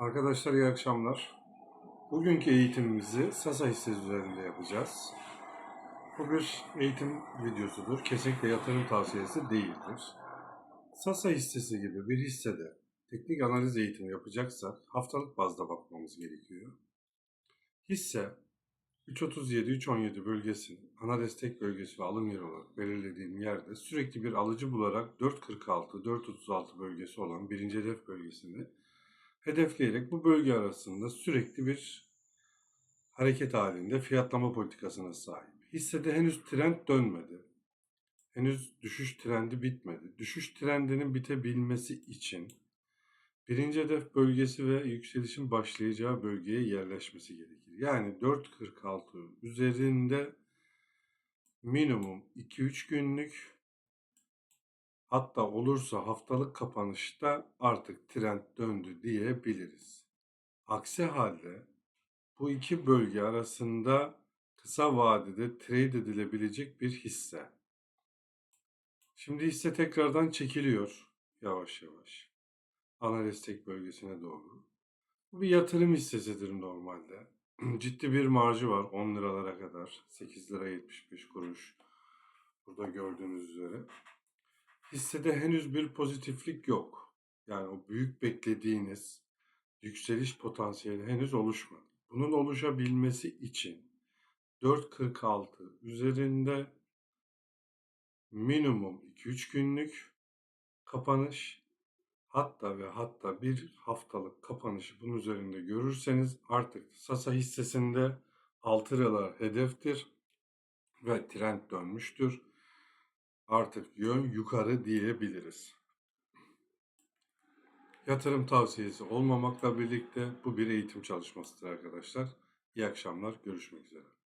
Arkadaşlar iyi akşamlar. Bugünkü eğitimimizi Sasa hissesi üzerinde yapacağız. Bu bir eğitim videosudur. Kesinlikle yatırım tavsiyesi değildir. Sasa hissesi gibi bir hissede teknik analiz eğitimi yapacaksak haftalık bazda bakmamız gerekiyor. Hisse 337-317 bölgesinin ana destek bölgesi ve alım yeri olarak belirlediğim yerde sürekli bir alıcı bularak 4.46-4.36 bölgesi olan birinci hedef bölgesini hedefleyerek bu bölge arasında sürekli bir hareket halinde fiyatlama politikasına sahip. Hissede henüz trend dönmedi. Henüz düşüş trendi bitmedi. Düşüş trendinin bitebilmesi için birinci hedef bölgesi ve yükselişin başlayacağı bölgeye yerleşmesi gerekir. Yani 4.46 üzerinde minimum 2-3 günlük Hatta olursa haftalık kapanışta artık trend döndü diyebiliriz. Aksi halde bu iki bölge arasında kısa vadede trade edilebilecek bir hisse. Şimdi hisse tekrardan çekiliyor yavaş yavaş. Ana destek bölgesine doğru. Bu bir yatırım hissesidir normalde. Ciddi bir marjı var 10 liralara kadar. 8 lira 75 kuruş. Burada gördüğünüz üzere hissede henüz bir pozitiflik yok. Yani o büyük beklediğiniz yükseliş potansiyeli henüz oluşmadı. Bunun oluşabilmesi için 4.46 üzerinde minimum 2-3 günlük kapanış hatta ve hatta bir haftalık kapanışı bunun üzerinde görürseniz artık Sasa hissesinde 6 liralar hedeftir ve trend dönmüştür artık yön yukarı diyebiliriz. Yatırım tavsiyesi olmamakla birlikte bu bir eğitim çalışmasıdır arkadaşlar. İyi akşamlar, görüşmek üzere.